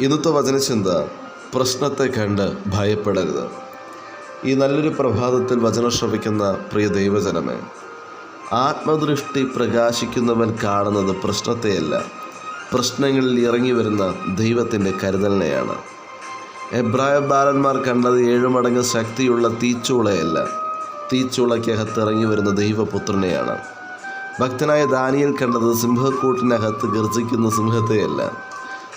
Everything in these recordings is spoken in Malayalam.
ഇന്നത്തെ വചനചിന്ത പ്രശ്നത്തെ കണ്ട് ഭയപ്പെടരുത്. ഈ നല്ലൊരു പ്രഭാതത്തിൽ വചനം ശ്രവിക്കുന്ന പ്രിയ ദൈവജനമേ ആത്മദൃഷ്ടി പ്രകാശിക്കുന്നവൻ കാണുന്നത് പ്രശ്നത്തെയല്ല പ്രശ്നങ്ങളിൽ ഇറങ്ങി വരുന്ന ദൈവത്തിന്റെ കരുതലിനെയാണ്. എബ്രായ ബാലന്മാർ കണ്ടത് ഏഴ് മടങ്ങ് ശക്തിയുള്ള തീച്ചൂളയല്ല തീച്ചൂളയ്ക്കകത്ത് ഇറങ്ങി വരുന്ന ദൈവപുത്രനെയാണ്. ഭക്തനായ ദാനിയൽ കണ്ടത് സിംഹക്കൂട്ടിനകത്ത് ഗർജിക്കുന്ന സിംഹത്തെയല്ല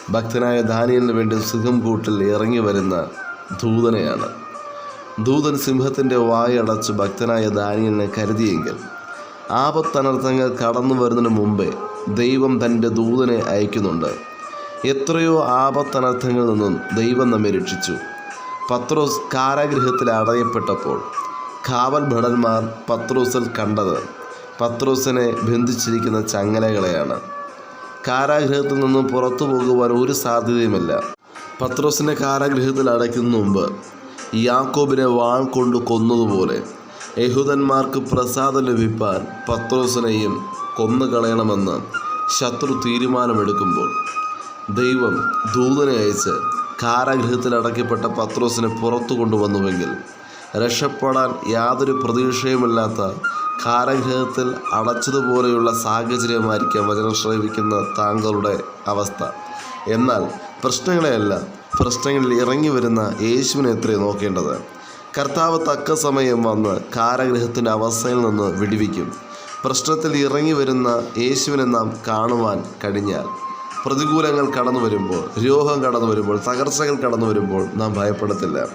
ഭക്തനായ ദാനിയലിന് വേണ്ടി സിംഹം കൂട്ടിൽ ഇറങ്ങി വരുന്ന ദൂതനെയാണ്. ദൂതൻ സിംഹത്തിന്റെ വായടച്ച് ഭക്തനായ ദാനിയലിനെ കരുതിയെങ്കിൽ ആപത്തനർത്ഥങ്ങൾ കടന്നു വരുന്നതിന് മുമ്പേ ദൈവം തന്റെ ദൂതനെ അയക്കുന്നുണ്ട്. എത്രയോ ആപത്തനർത്ഥങ്ങളിൽ നിന്നും ദൈവം നമ്മെ രക്ഷിച്ചു. പത്രോസ് കാരാഗൃഹത്തിൽ അടയപ്പെട്ടപ്പോൾ കാവൽ ഭടന്മാർ പത്രോസിൽ കണ്ടത് പത്രോസിനെ ബന്ധിച്ചിരിക്കുന്ന ചങ്ങലകളെയാണ്. കാരാഗൃഹത്തിൽ നിന്നും പുറത്തു പോകുവാൻ ഒരു സാധ്യതയുമല്ല. പത്രോസിനെ കാരാഗ്രഹത്തിൽ അടയ്ക്കുന്ന മുമ്പ് യാക്കോബിനെ വാൾ കൊണ്ട് കൊന്നതുപോലെ യഹൂദന്മാർക്ക് പ്രസാദം ലഭിപ്പാൻ പത്രോസിനെയും കൊന്നുകളയണമെന്ന് ശത്രു തീരുമാനമെടുക്കുമ്പോൾ ദൈവം ദൂതനെ അയച്ച് കാരാഗ്രഹത്തിൽ അടയ്ക്കപ്പെട്ട പത്രോസിനെ പുറത്തു കൊണ്ടുവന്നുവെങ്കിൽ രക്ഷപ്പെടാൻ യാതൊരു പ്രതീക്ഷയുമില്ലാത്ത കാരഗ്രഹത്തിൽ അടച്ചതുപോലെയുള്ള സാഹചര്യമായിരിക്കാം വചനം ശ്രവിക്കുന്ന താങ്കളുടെ അവസ്ഥ. എന്നാൽ പ്രശ്നങ്ങളെയല്ല പ്രശ്നങ്ങളിൽ ഇറങ്ങി വരുന്ന യേശുവിനെ എത്രയും നോക്കേണ്ടത്. കർത്താവ് തക്ക സമയം വന്ന് കാരഗ്രഹത്തിന്റെ അവസ്ഥയിൽ നിന്ന് വിടിവിക്കും. പ്രശ്നത്തിൽ ഇറങ്ങി വരുന്ന യേശുവിനെ നാം കാണുവാൻ കഴിഞ്ഞാൽ പ്രതികൂലങ്ങൾ കടന്നു വരുമ്പോൾ രോഗം കടന്നു വരുമ്പോൾ തകർച്ചകൾ കടന്നു വരുമ്പോൾ നാം ഭയപ്പെടത്തില്ല.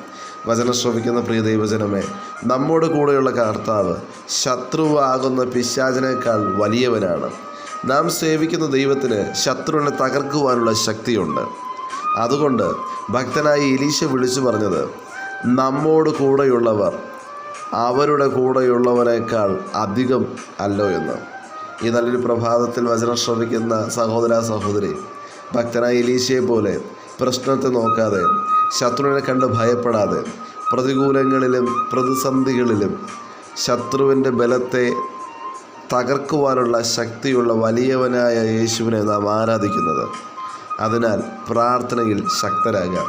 വചനം ശ്രമിക്കുന്ന പ്രിയ ദൈവജനമേ നമ്മോട് കൂടെയുള്ള കർത്താവ് ശത്രുവാകുന്ന പിശാചിനേക്കാൾ വലിയവനാണ്. നാം സേവിക്കുന്ന ദൈവത്തിന് ശത്രുവിനെ തകർക്കുവാനുള്ള ശക്തിയുണ്ട്. അതുകൊണ്ട് ഭക്തനായി ഇലീശ വിളിച്ചു പറഞ്ഞത് നമ്മോട് കൂടെയുള്ളവർ അവരുടെ കൂടെയുള്ളവനേക്കാൾ അധികം അല്ലോ എന്ന്. ഈ നല്ലൊരു പ്രഭാതത്തിൽ വചനം ശ്രമിക്കുന്ന സഹോദര സഹോദരി ഭക്തനായ ഇലീശയെ പോലെ പ്രശ്നത്തെ നോക്കാതെ ശത്രുവിനെ കണ്ട് ഭയപ്പെടാതെ പ്രതികൂലങ്ങളിലും പ്രതിസന്ധികളിലും ശത്രുവിന്റെ ബലത്തെ തകർക്കുവാനുള്ള ശക്തിയുള്ള വലിയവനായ യേശുവിനെ നാം ആരാധിക്കുന്നത്. അതിനാൽ പ്രാർത്ഥനയിൽ ശക്തരാകാം.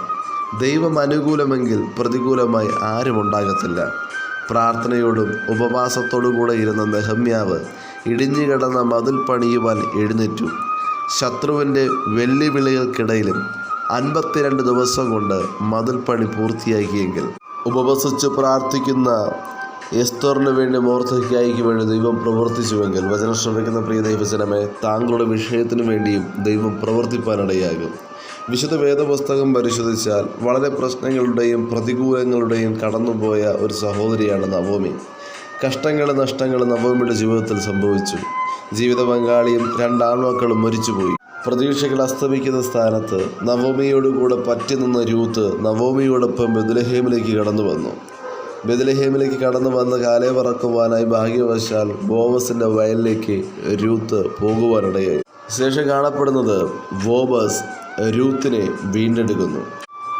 ദൈവം അനുകൂലമെങ്കിൽ പ്രതികൂലമായി ആരുമുണ്ടാകത്തില്ല പ്രാർത്ഥനയോടും ഉപവാസത്തോടും കൂടെ ഇരുന്ന നെഹമ്യാവ് ഇടിഞ്ഞു കിടന്ന മതിൽ പണിയുവാൻ എഴുന്നേറ്റു. ശത്രുവിന്റെ വെല്ലുവിളികൾക്കിടയിലും അൻപത്തിരണ്ട് ദിവസം കൊണ്ട് മതിൽ പണി പൂർത്തിയാക്കിയെങ്കിൽ ഉപവസിച്ച് പ്രാർത്ഥിക്കുന്ന എസ്തോറിന് വേണ്ടി മോർത്തയ്ക്കായിക്ക് വേണ്ടി ദൈവം പ്രവർത്തിച്ചുവെങ്കിൽ വചനം ശ്രമിക്കുന്ന പ്രിയ ദൈവജനമേ താങ്കളുടെ വിഷയത്തിനു വേണ്ടിയും ദൈവം പ്രവർത്തിപ്പാനിടയാകും. വിശുദ്ധ വേദപുസ്തകം പരിശോധിച്ചാൽ വളരെ പ്രശ്നങ്ങളുടെയും പ്രതികൂലങ്ങളുടെയും കടന്നുപോയ ഒരു സഹോദരിയാണ് നവോമി. കഷ്ടങ്ങളും നഷ്ടങ്ങളും നവോമിയുടെ ജീവിതത്തിൽ സംഭവിച്ചു. ജീവിത പങ്കാളിയും രണ്ടാൺമക്കളും മരിച്ചുപോയി. പ്രതീക്ഷകൾ അസ്തമിക്കുന്ന സ്ഥാനത്ത് നവോമിയോടുകൂടെ പറ്റി നിന്ന രൂത്ത് നവോമിയോടൊപ്പം ബദലഹേമിലേക്ക് കടന്നു വന്നു. ബദലഹേമിലേക്ക് കടന്നു വന്ന് കാലേ പറക്കുവാനായി ഭാഗ്യവശാൽ ബോവസിന്റെ വയലിലേക്ക് രൂത്ത് പോകുവാനിടയായി. ശേഷം കാണപ്പെടുന്നത് ബോബസ് രൂത്തിനെ വീണ്ടെടുക്കുന്നു.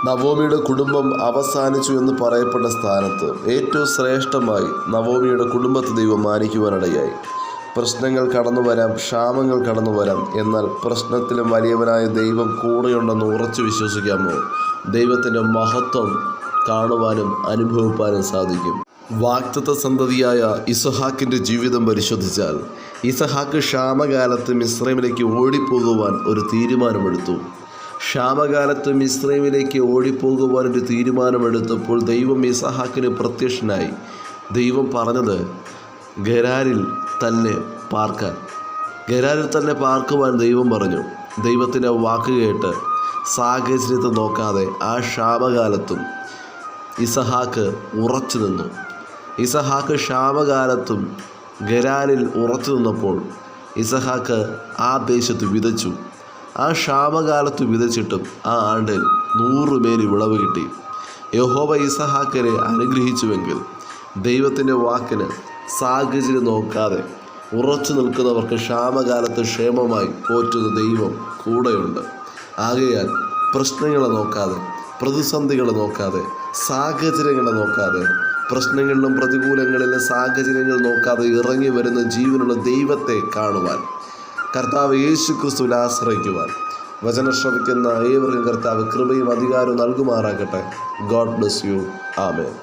നവോമിയുടെ കുടുംബം അവസാനിച്ചു എന്ന് പറയപ്പെട്ട സ്ഥാനത്ത് ഏറ്റവും ശ്രേഷ്ഠമായി നവോമിയുടെ കുടുംബത്തെ ദൈവം മാനിക്കുവാനിടയായി. പ്രശ്നങ്ങൾ കടന്നു വരാം ക്ഷാമങ്ങൾ കടന്നു വരാം. എന്നാൽ പ്രശ്നത്തിലും വലിയവനായ ദൈവം കൂടെയുണ്ടെന്ന് ഉറച്ചു വിശ്വസിക്കാമോ? ദൈവത്തിന്റെ മഹത്വം കാണുവാനും അനുഭവിപ്പാനും സാധിക്കും. വാക്തത്വ സന്തതിയായ ഇസഹാക്കിന്റെ ജീവിതം പരിശോധിച്ചാൽ ഇസഹാക്ക് ക്ഷാമകാലത്ത് മിശ്രമിലേക്ക് ഓടിപ്പോകുവാൻ ഒരു തീരുമാനമെടുത്തു. ക്ഷാമകാലത്ത് മിശ്രമിലേക്ക് ഓടിപ്പോകുവാൻ ഒരു തീരുമാനമെടുത്തപ്പോൾ ദൈവം ഇസഹാക്കിന് പ്രത്യക്ഷനായി. ദൈവം പറഞ്ഞത് ഗരാരിൽ തന്നെ പാർക്കാൻ. ഗരാരിൽ തന്നെ പാർക്കുവാൻ ദൈവം പറഞ്ഞു. ദൈവത്തിന്റെ വാക്ക് കേട്ട് സാഹചര്യത്തെ നോക്കാതെ ആ ക്ഷാമകാലത്തും ഇസഹാക്ക് ഉറച്ചു നിന്നു. ഇസഹാക്ക് ക്ഷാമകാലത്തും ഗരാലിൽ ഉറച്ചു നിന്നപ്പോൾ ഇസഹാക്ക് ആ ദേശത്ത് വിതച്ചു. ആ ക്ഷാമകാലത്ത് വിതച്ചിട്ടും ആ ആണ്ടിൽ നൂറുപേര് വിളവ് കിട്ടി. യഹോവ ഇസഹാക്കിനെ അനുഗ്രഹിച്ചുവെങ്കിൽ ദൈവത്തിന്റെ വാക്കിന് സാഹചര്യം നോക്കാതെ ഉറച്ചു നിൽക്കുന്നവർക്ക് ക്ഷാമകാലത്ത് ക്ഷേമമായി പോറ്റുന്ന ദൈവം കൂടെയുണ്ട്. ആകയാൽ പ്രശ്നങ്ങളെ നോക്കാതെ പ്രതിസന്ധികളെ നോക്കാതെ സാഹചര്യങ്ങളെ നോക്കാതെ പ്രശ്നങ്ങളിലും പ്രതികൂലങ്ങളിലും സാഹചര്യങ്ങൾ നോക്കാതെ ഇറങ്ങി വരുന്ന ജീവനുള്ള ദൈവത്തെ കാണുവാൻ കർത്താവ് യേശു ക്രിസ്തുവിൽ ആശ്രയിക്കുവാൻ വചനം ശ്രവിക്കുന്ന ഏവർക്കും കർത്താവ് കൃപയും അധികാരവും നൽകുമാറാകട്ടെ. God bless you. ആമേൻ.